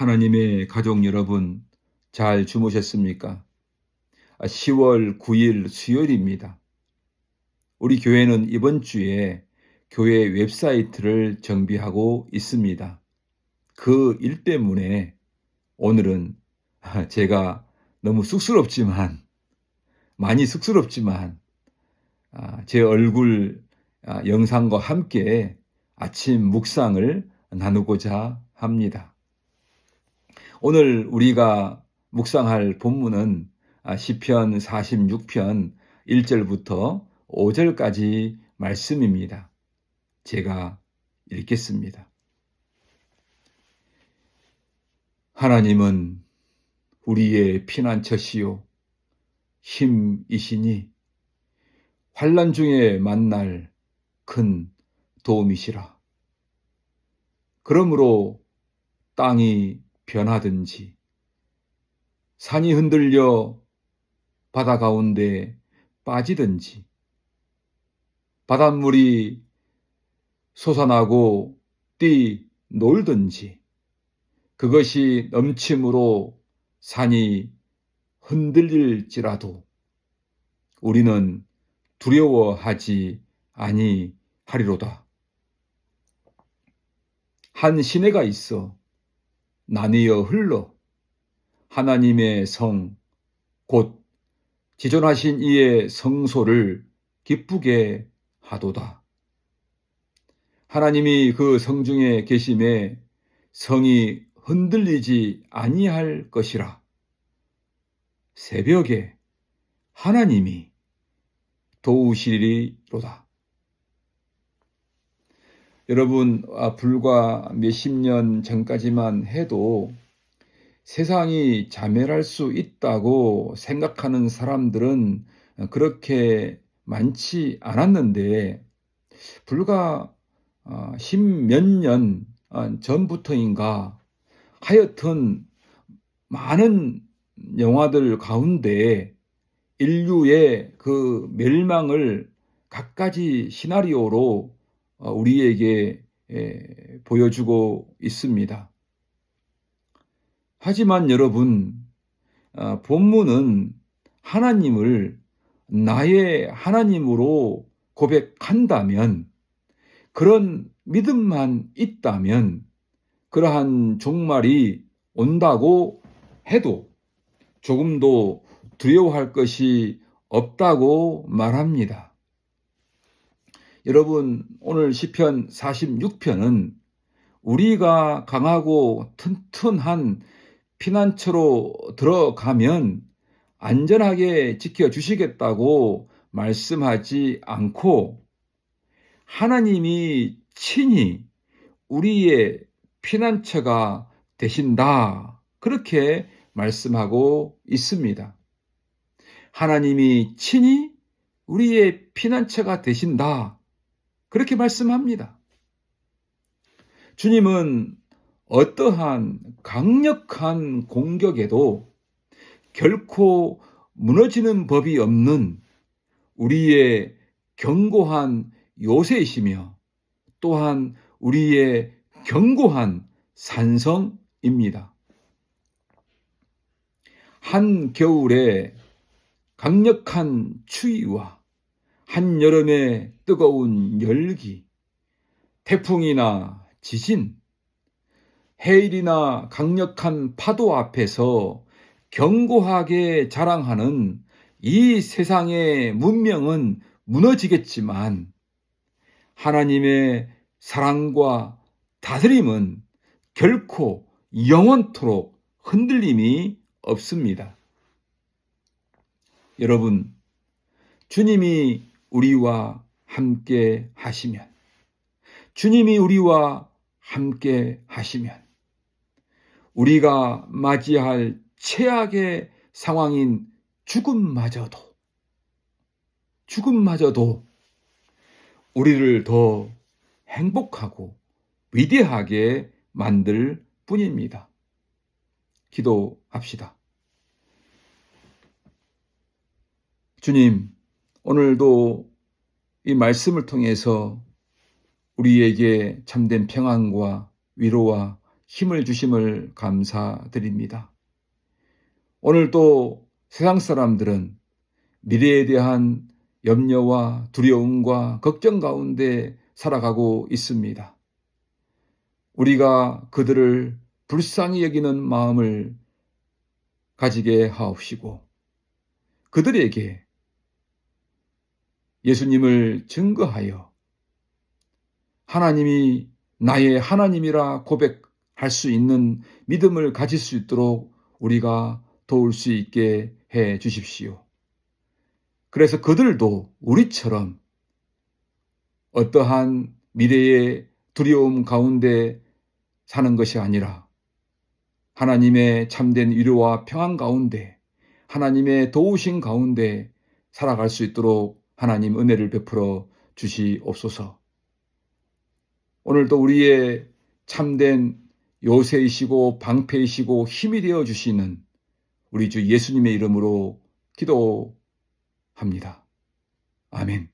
하나님의 가족 여러분, 잘 주무셨습니까? 10월 9일 수요일입니다. 우리 교회는 이번 주에 교회 웹사이트를 정비하고 있습니다. 그 일 때문에 오늘은 제가 너무 쑥스럽지만, 많이 쑥스럽지만, 아, 제 얼굴 아, 영상과 함께 아침 묵상을 나누고자 합니다. 오늘 우리가 묵상할 본문은 아, 시편 46편 1절부터 5절까지 말씀입니다. 제가 읽겠습니다. 하나님은 우리의 피난처시요 힘이시니 환란 중에 만날 큰 도움이시라. 그러므로 땅이 변하든지 산이 흔들려 바다 가운데 빠지든지 바닷물이 솟아나고 뛰 놀든지 그것이 넘침으로 산이 흔들릴지라도 우리는 두려워하지 아니하리로다. 한 시내가 있어 나뉘어 흘러 하나님의 성, 곧 지존하신 이의 성소를 기쁘게 하도다. 하나님이 그 성중에 계심에 성이 흔들리지 아니할 것이라. 새벽에 하나님이 도우시리로다. 여러분, 아, 불과 몇십 년 전까지만 해도 세상이 자멸할 수 있다고 생각하는 사람들은 그렇게 많지 않았는데, 불과 아, 십몇 년 아, 전부터인가 하여튼 많은 영화들 가운데 인류의 그 멸망을 갖가지 시나리오로 어, 우리에게 보여주고 있습니다. 하지만 여러분, 아, 본문은 하나님을 나의 하나님으로 고백한다면, 그런 믿음만 있다면, 그러한 종말이 온다고 해도 조금도 두려워할 것이 없다고 말합니다. 여러분, 오늘 시편 46편은 우리가 강하고 튼튼한 피난처로 들어가면 안전하게 지켜 주시겠다고 말씀하지 않고 하나님이 친히 우리의 피난처가 되신다. 그렇게 말씀하고 있습니다. 하나님이 친히 우리의 피난처가 되신다. 그렇게 말씀합니다. 주님은 어떠한 강력한 공격에도 결코 무너지는 법이 없는 우리의 견고한 요새이시며 또한 우리의 견고한 산성입니다. 한 겨울에 강력한 추위와 한여름의 뜨거운 열기, 태풍이나 지진, 해일이나 강력한 파도 앞에서 견고하게 자랑하는 이 세상의 문명은 무너지겠지만 하나님의 사랑과 다스림은 결코 영원토록 흔들림이 없습니다. 여러분, 주님이 우리와 함께 하시면, 주님이 우리와 함께 하시면, 우리가 맞이할 최악의 상황인 죽음마저도, 죽음마저도 우리를 더 행복하고 위대하게 만들 뿐입니다. 기도합시다. 주님, 오늘도 이 말씀을 통해서 우리에게 참된 평안과 위로와 힘을 주심을 감사드립니다. 오늘 또 세상 사람들은 미래에 대한 염려와 두려움과 걱정 가운데 살아가고 있습니다. 우리가 그들을 불쌍히 여기는 마음을 가지게 하옵시고 그들에게 예수님을 증거하여 하나님이 나의 하나님이라 고백할 수 있는 믿음을 가질 수 있도록 우리가 도울 수 있게 해 주십시오. 그래서 그들도 우리처럼 어떠한 미래의 두려움 가운데 사는 것이 아니라 하나님의 참된 위로와 평안 가운데 하나님의 도우신 가운데 살아갈 수 있도록 하나님 은혜를 베풀어 주시옵소서. 오늘도 우리의 참된 요새이시고 방패이시고 힘이 되어 주시는 우리 주 예수님의 이름으로 기도합니다. 아멘.